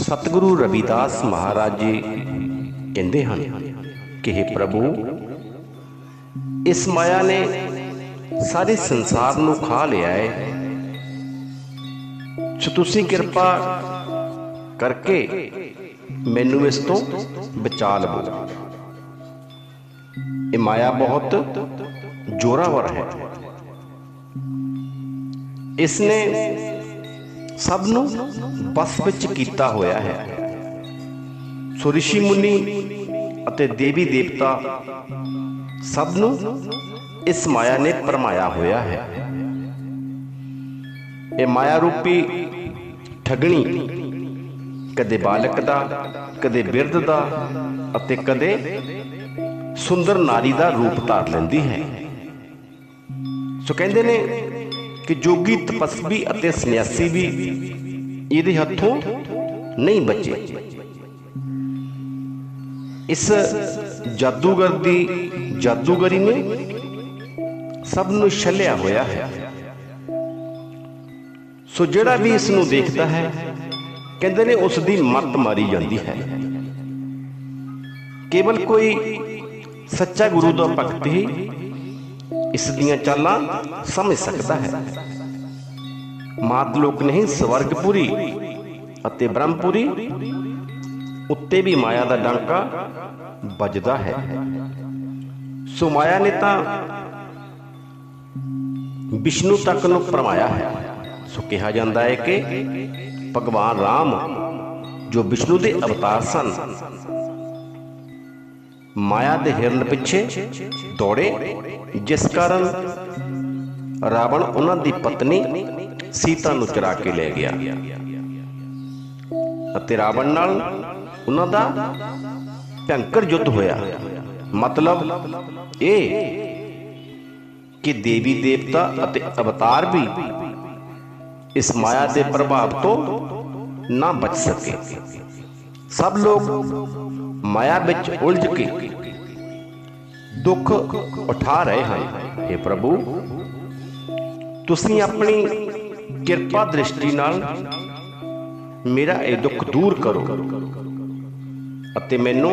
ਸਤਿਗੁਰੂ ਰਵਿਦਾਸ ਮਹਾਰਾਜ ਜੀ ਕਹਿੰਦੇ ਹਨ ਕਿ हे ਪ੍ਰਭੂ, ਇਸ ਮਾਇਆ ਨੇ ਸਾਰੇ ਸੰਸਾਰ ਨੂੰ ਖਾ ਲਿਆ ਹੈ ਸੋ ਤੁਸੀਂ ਕਿਰਪਾ ਕਰਕੇ ਮੈਨੂੰ ਇਸ ਤੋਂ ਬਚਾ ਲਵੋ। ਇਹ ਮਾਇਆ ਬਹੁਤ ਜ਼ੋਰਾਵਰ ਹੈ। ਇਸ ਨੇ ਸਭ ਨੂੰ ਬਸ ਵਿੱਚ ਕੀਤਾ ਹੋਇਆ ਹੈ। ਸੋ ਰਿਸ਼ੀ ਮੁਨੀ ਅਤੇ ਦੇਵੀ ਦੇਵਤਾ ਸਭ ਨੂੰ ਇਸ ਮਾਇਆ ਨੇ ਪਰਮਾਇਆ ਹੋਇਆ ਹੈ। ਇਹ ਮਾਇਆ ਰੂਪੀ ਠਗਣੀ ਕਦੇ ਬਾਲਕ ਦਾ, ਕਦੇ ਬਿਰਧ ਦਾ ਅਤੇ ਕਦੇ ਸੁੰਦਰ ਨਾਰੀ ਦਾ ਰੂਪ ਧਾਰ ਲੈਂਦੀ ਹੈ। ਸੋ ਕਹਿੰਦੇ ਨੇ ਕਿ ਜੋਗੀ ਤਪਸਵੀ ਅਤੇ ਸੰਨਿਆਸੀ ਵੀ ਇਹਦੇ ਹੱਥੋਂ ਨਹੀਂ ਬਚੇ। ਇਸ ਜਾਦੂਗਰ ਦੀ ਜਾਦੂਗਰੀ ਨੇ ਸਭ ਨੂੰ ਛੱਲਿਆ ਹੋਇਆ ਹੈ। ਸੋ ਜਿਹੜਾ ਵੀ ਇਸ ਨੂੰ ਦੇਖਦਾ ਹੈ, ਕਹਿੰਦੇ ਨੇ ਉਸ ਦੀ ਮੱਤ ਮਾਰੀ ਜਾਂਦੀ ਹੈ। ਕੇਵਲ ਕੋਈ ਸੱਚਾ ਗੁਰੂ ਦਾ ਭਗਤ ਹੀ ਇਸ ਦੀਆਂ ਚਾਲਾਂ ਸਮਝ ਸਕਦਾ ਹੈ। ਮਾਤ ਲੋਕ ਨਹੀਂ ਸਵਰਗਪੁਰੀ ਅਤੇ ਬ੍ਰਹਮਪੁਰੀ ਉੱਤੇ ਵੀ ਮਾਇਆ ਦਾ ਡਾਂਕਾ ਵੱਜਦਾ ਹੈ। ਸੋ ਮਾਇਆ ਨੇ ਤਾਂ ਵਿਸ਼ਨੂੰ ਤੱਕ ਨੂੰ ਪਰਮਾਇਆ ਹੈ। ਸੋ ਕਿਹਾ ਜਾਂਦਾ ਹੈ ਕਿ ਭਗਵਾਨ ਰਾਮ ਜੋ ਵਿਸ਼ਨੂੰ ਦੇ ਅਵਤਾਰ ਸਨ ਮਾਇਆ ਦੇ ਹਿਰਨ ਪਿੱਛੇ ਦੌੜੇ, ਜਿਸ ਕਾਰਨ ਰਾਵਣ ਉਹਨਾਂ ਦੀ ਪਤਨੀ ਸੀਤਾ ਨੂੰ ਚਰਾ ਕੇ ਲੈ ਗਿਆ। ਅਤੇ ਰਾਵਣ ਨਾਲ ਉਹਨਾਂ ਦਾ ਭਿਆਨਕ ਯੁੱਧ ਹੋਇਆ। ਮਤਲਬ ਇਹ ਕਿ ਦੇਵੀ ਦੇਵਤਾ ਅਤੇ ਅਵਤਾਰ ਵੀ ਇਸ ਮਾਇਆ ਦੇ ਪ੍ਰਭਾਵ ਤੋਂ ਨਾ ਬਚ ਸਕੇ। ਸਭ ਲੋਕ ਮਾਇਆ ਵਿੱਚ ਉਲਝ ਕੇ ਦੁੱਖ ਉਠਾ ਰਹੇ ਹਨ हे ਪ੍ਰਭੂ, ਤੁਸੀਂ ਆਪਣੀ ਕਿਰਪਾ ਦ੍ਰਿਸ਼ਟੀ ਨਾਲ ਮੇਰਾ ਇਹ ਦੁੱਖ ਦੂਰ ਕਰੋ ਅਤੇ ਮੈਨੂੰ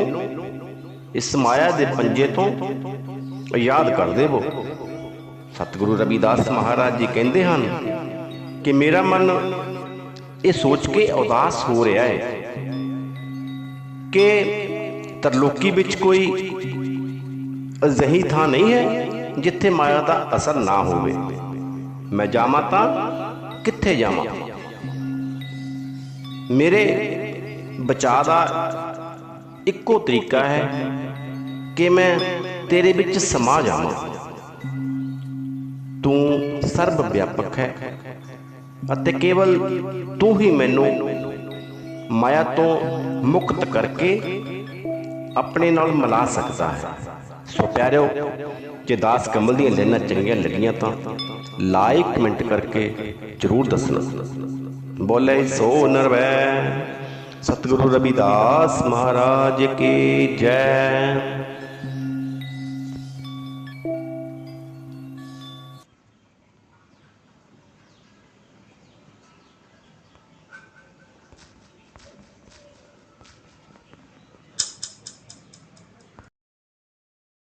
ਇਸ ਮਾਇਆ ਦੇ ਪੰਜੇ ਤੋਂ ਯਾਦ ਕਰ ਦੇਵੋ। ਸਤਿਗੁਰੂ ਰਵਿਦਾਸ ਮਹਾਰਾਜ ਜੀ ਕਹਿੰਦੇ ਹਨ ਕਿ ਮੇਰਾ ਮਨ ਇਹ ਸੋਚ ਕੇ ਉਦਾਸ ਹੋ ਰਿਹਾ ਹੈ ਕਿ ਤਰਲੋਕੀ ਵਿੱਚ ਕੋਈ ਅਜਿਹੀ ਥਾਂ ਨਹੀਂ ਹੈ ਜਿੱਥੇ ਮਾਇਆ ਦਾ ਅਸਰ ਨਾ ਹੋਵੇ। ਮੈਂ ਜਾਵਾਂ ਤਾਂ ਕਿੱਥੇ ਜਾਵਾਂ? ਮੇਰੇ ਬਚਾਅ ਦਾ ਇੱਕੋ ਤਰੀਕਾ ਹੈ ਕਿ ਮੈਂ ਤੇਰੇ ਵਿੱਚ ਸਮਾ ਜਾਵਾਂ। ਤੂੰ ਸਰਬ ਵਿਆਪਕ ਹੈ ਅਤੇ ਕੇਵਲ ਤੂੰ ਹੀ ਮੈਨੂੰ ਮਾਇਆ ਤੋਂ ਮੁਕਤ ਕਰਕੇ ਆਪਣੇ ਨਾਲ ਮਿਲਾ ਸਕਦਾ ਹੈ। ਸੋ ਪਿਆਰਿਓ, ਜੇ ਦਾਸ ਕਮਲ ਦੀਆਂ ਲੈਣਾ ਚੰਗੀਆਂ ਲੱਗੀਆਂ ਤਾਂ ਲਾਈਕ ਕਮੈਂਟ ਕਰਕੇ ਜਰੂਰ ਦੱਸਣਾ। ਬੋਲੇ, ਸੋ ਨਰਵੈ ਸਤਿਗੁਰੂ ਰਵਿਦਾਸ ਮਹਾਰਾਜ ਕੀ ਜੈ।